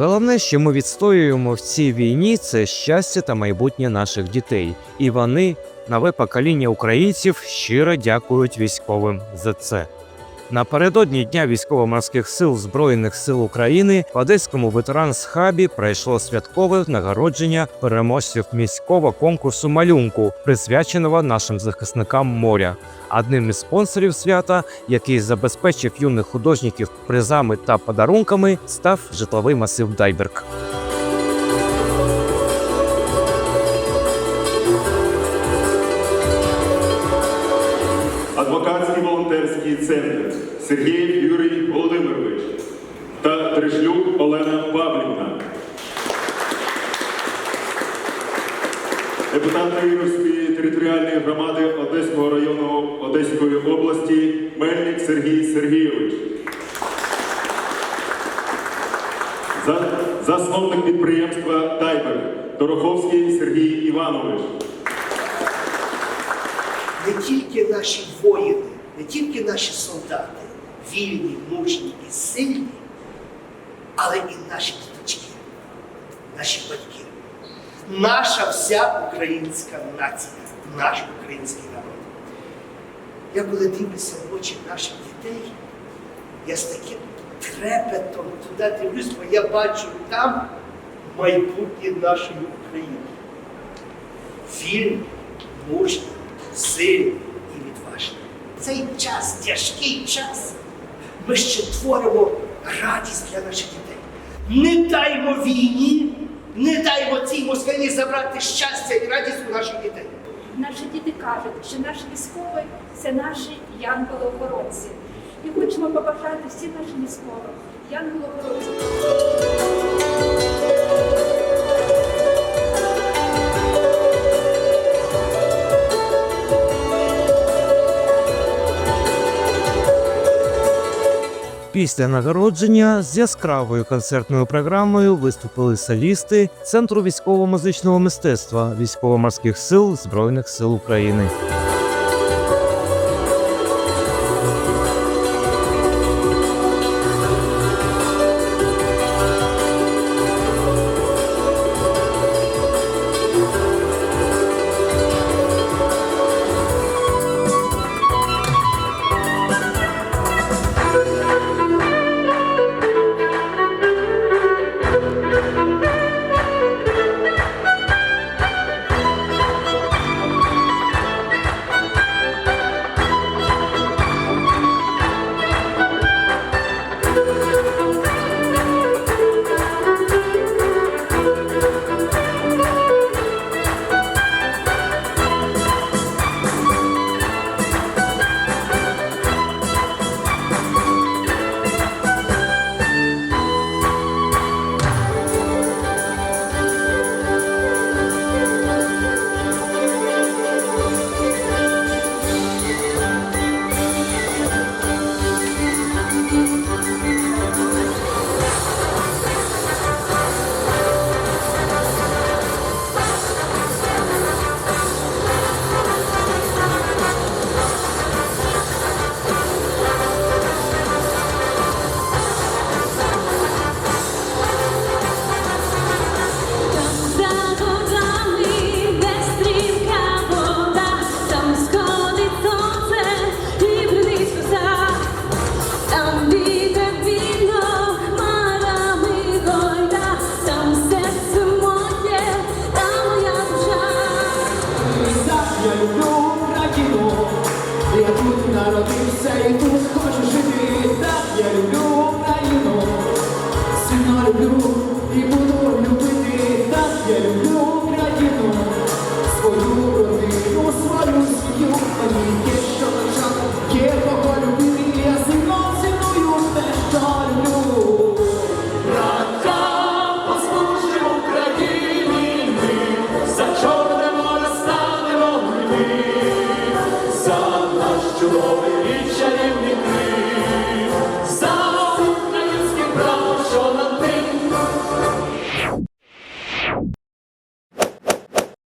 Головне, що ми відстоюємо в цій війні, це щастя та майбутнє наших дітей. І вони, нове покоління українців, щиро дякують військовим за це. Напередодні Дня військово-морських сил Збройних сил України в Одеському ветеранс-хабі пройшло святкове нагородження переможців міського конкурсу малюнку, присвяченого нашим захисникам моря. Одним із спонсорів свята, який забезпечив юних художників призами та подарунками, став житловий масив Дайберг. Адвокатський волонтерський центр Сергій Юрій Володимирович та Тришлюк Олена Павлівна. Депутат Київської територіальної громади Одеського району Одеської області Мельник Сергій Сергійович. Засновник підприємства Тайбер Дороховський Сергій Іванович. не тільки наші воїни, не тільки наші солдати, вільні, мужні і сильні, але і наші діточки, наші батьки, наша вся українська нація, наш український народ. Я коли дивлюся в очі наших дітей, я з таким трепетом туди дивлюсь, бо я бачу там майбутнє нашої України. Вільні, мужні, сильні і відважні. Цей час, тяжкий час, ми ще творимо радість для наших дітей. Не даймо війні, не даймо цій москалі забрати щастя і радість у наших дітей. Наші діти кажуть, що наш військовий це наші янголи-охоронці. І хочемо побажати всім нашим військовим янголи-охоронці. Після нагородження з яскравою концертною програмою виступили солісти Центру військово-музичного мистецтва військово-морських сил Збройних сил України.